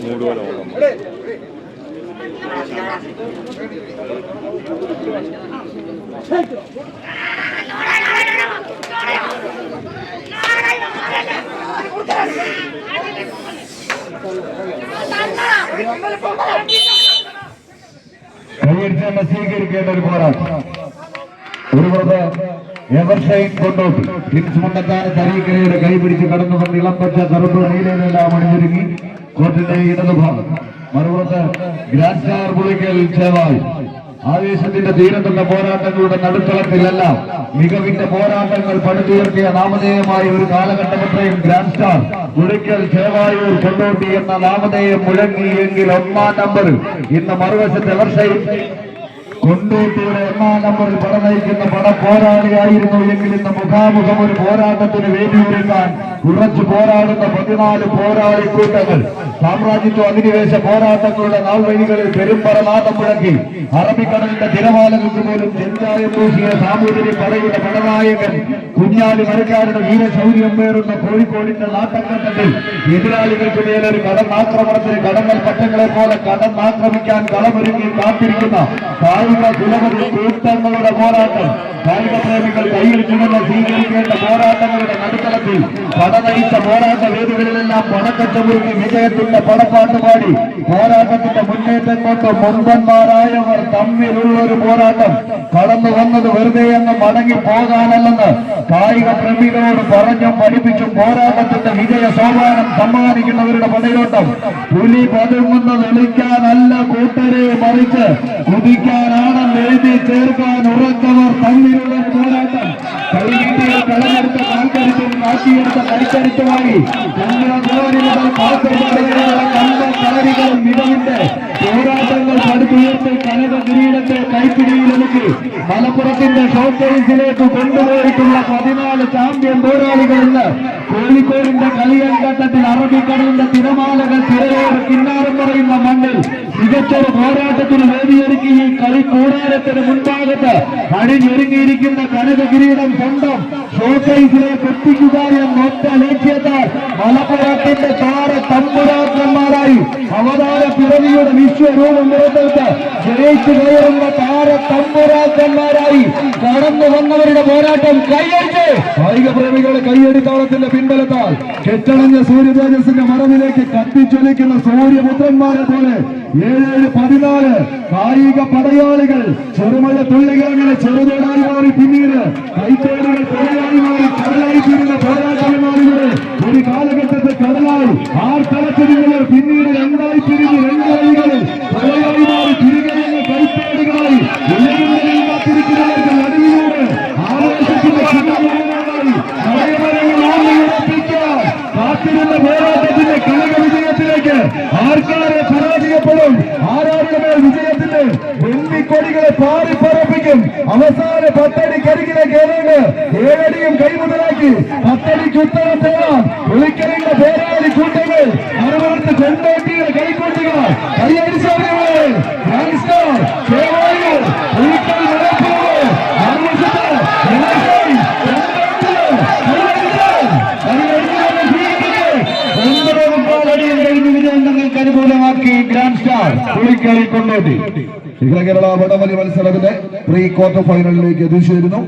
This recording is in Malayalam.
മൂട് പോലെ ഓടണം കൈയടിച്ച് തന്നെ സ്വീകരിക്കേണ്ട ഒരു പോരാട്ടം ഒരു പുറത്ത് എവർഷൈൻ കൊണ്ടോട്ട് ടിൻസ് മുണ്ടത്താന തരീക്കരയുടെ കൈപിടിച്ച് കടന്നു വന്ന് ഇളം കോർട്ടിന്റെ ഇടതുഭാഗം മറുപുറത്ത് ഗ്രാൻഡ് പുളിക്കൽ ചേവായി ആവേശത്തിന്റെ തീരത്തുള്ള പോരാട്ടങ്ങളുടെ നടുത്തളത്തിലെല്ലാം മികവിന്റെ പോരാട്ടങ്ങൾ പടുത്തുയർത്തിയ നാമധേയമായ ഒരു കാലഘട്ടമത്രയും ഗ്രാൻഡ് സ്റ്റാർ പുളിക്കൽ ചേവായൂർ കൊണ്ടോട്ടി എന്ന നാമധേയം മുഴങ്ങിയെങ്കിൽ ഒന്നാം നമ്പർ ഇന്ന് മറുവശത്ത് എവർഷൈൻ കൊണ്ടോട്ടിയുടെ ഒന്നാം നമ്പറിൽ പട നയിക്കുന്ന പട പോരാളിയായിരുന്നു എങ്കിൽ ഇന്ന് മുഖാമുഖം ഒരു പോരാട്ടത്തിന് വേദിയൊരുക്കാൻ ഉറച്ചു പോരാടുന്ന പതിനാല് പോരാളി കൂട്ടങ്ങൾ. സാമ്രാജ്യത്വ അധിനിവേശ പോരാട്ടങ്ങളുടെ നാൾവഴികളിൽ പെരുമ്പറനാഥം മുഴക്കി അറബിക്കടലിന്റെ തിരമാലകൾക്ക് പോലും ചെഞ്ചായം പൂശിയ സാമൂതിരി പടയുടെ പടനായകൻ കുഞ്ഞാലി മരക്കാരുടെ വീരശൗര്യം പേറുന്ന കോഴിക്കോടിന്റെ നാട്ടക്കട്ടത്തിൽ എതിരാളികൾക്ക് മേലൊരു കടന്നാക്രമണത്തിന് കടങ്ങൾ പട്ടങ്ങളെ പോലെ കടന്നാക്രമിക്കാൻ കളമൊരുങ്ങി കാത്തിരിക്കുന്ന കായിക കുലപതി കൂട്ടങ്ങളുടെ പോരാട്ടം. കായികപ്രേമികൾ ചുമന്ന് സ്വീകരിക്കേണ്ട പോരാട്ടങ്ങളുടെ നടുത്തളത്തിൽ പടനയിച്ച പോരാട്ട വേദികളിലെല്ലാം പടക്കച്ചമുറുക്കി വിജയത്തിന്റെ പടപ്പാട്ട് പാടി പോരാട്ടത്തിന്റെ മുന്നേറ്റം കൊണ്ട് മുമ്പന്മാരായവർ തമ്മിലുള്ള ഒരു പോരാട്ടം. കടന്നു വന്നത് വെറുതെ എന്ന് മടങ്ങി പോകാനല്ലെന്ന് കായിക പ്രേമികളോട് പറഞ്ഞും പഠിപ്പിച്ചും പോരാട്ടത്തിന്റെ വിജയ സോപാനം സമ്മാനിക്കുന്നവരുടെ പടയോട്ടം. പുലി പതുങ്ങുന്നത് വിളിക്കാനല്ല കൂട്ടരെ മറിച്ച് കുതിക്കാനാണെന്ന് എഴുതി ചേർക്കാൻ ഉറക്കവർ തമ്മിലുള്ള പോരാട്ടം. കളിവീട്ടിയിൽ കളഞ്ഞെടുത്ത കാൽക്കരുത്തും കാട്ടിയെടുത്ത കളിക്കരുത്തുമായി മുതൽ കാൽക്കരുത്തുള്ള കണ്ട കളരികൾ മികവിന്റെ പോരാട്ടങ്ങൾ പടുത്തുയർത്തി കനക കിരീടത്തെ കൈപ്പിടിയിലൊതുക്കി മലപ്പുറത്തിന്റെ ഈ കളി കൂടാരത്തിന് മുൻഭാഗത്ത് അണിഞ്ഞൊരുങ്ങിയിരിക്കുന്ന കനക കിരീടം സ്വന്തം ഷോക്കേസിലേക്ക് എത്തിക്കുക മലപ്പുറത്തിന്റെ താര തമ്പുരാക്കന്മാരായി അവതാര പിറവിയുടെ വിശ്വരൂപം നിറത്തേക്ക് ജയിച്ചു കയറുന്ന താര തമ്പുരാക്കന്മാരായി കടന്നു വന്നവരുടെ പോരാട്ടം കൈയടിച്ച് കായിക പ്രേമികളുടെ കൈയടിത്താളത്തിന്റെ പിൻബലത്താൽ കെട്ടണഞ്ഞ സൂര്യതേജസിന്റെ മറവിലേക്ക് കത്തിച്ചൊലിക്കുന്ന സൂര്യപുത്രന്മാരെ പോലെ ഏഴേഴ് പതിനാല് കായിക പടയാളികൾ ചെറുമഴ തുള്ളികൾ അങ്ങനെ പിന്നീട് കൈത്തോടുകൾ കൊലയായി മാറി കടലായി പോരാട്ടന്മാരുടെ ആരാരുടെ മേൽ വിജയത്തിന്റെ വെള്ളിക്കൊടികളെ പാറി പറപ്പിക്കും. അവസാന പത്തടി കരികിലെ കയറിയിട്ട് ഏഴടിയും കൈമുതലാക്കി പത്തടിക്ക് ഉത്തരം തേടാൻ വിളിക്കലിന്റെ കൊണ്ടോട്ടി. കേരള വടമലി മത്സരത്തിന്റെ പ്രീ ക്വാർട്ടർ ഫൈനലിലേക്ക് എത്തിച്ചേരുന്നു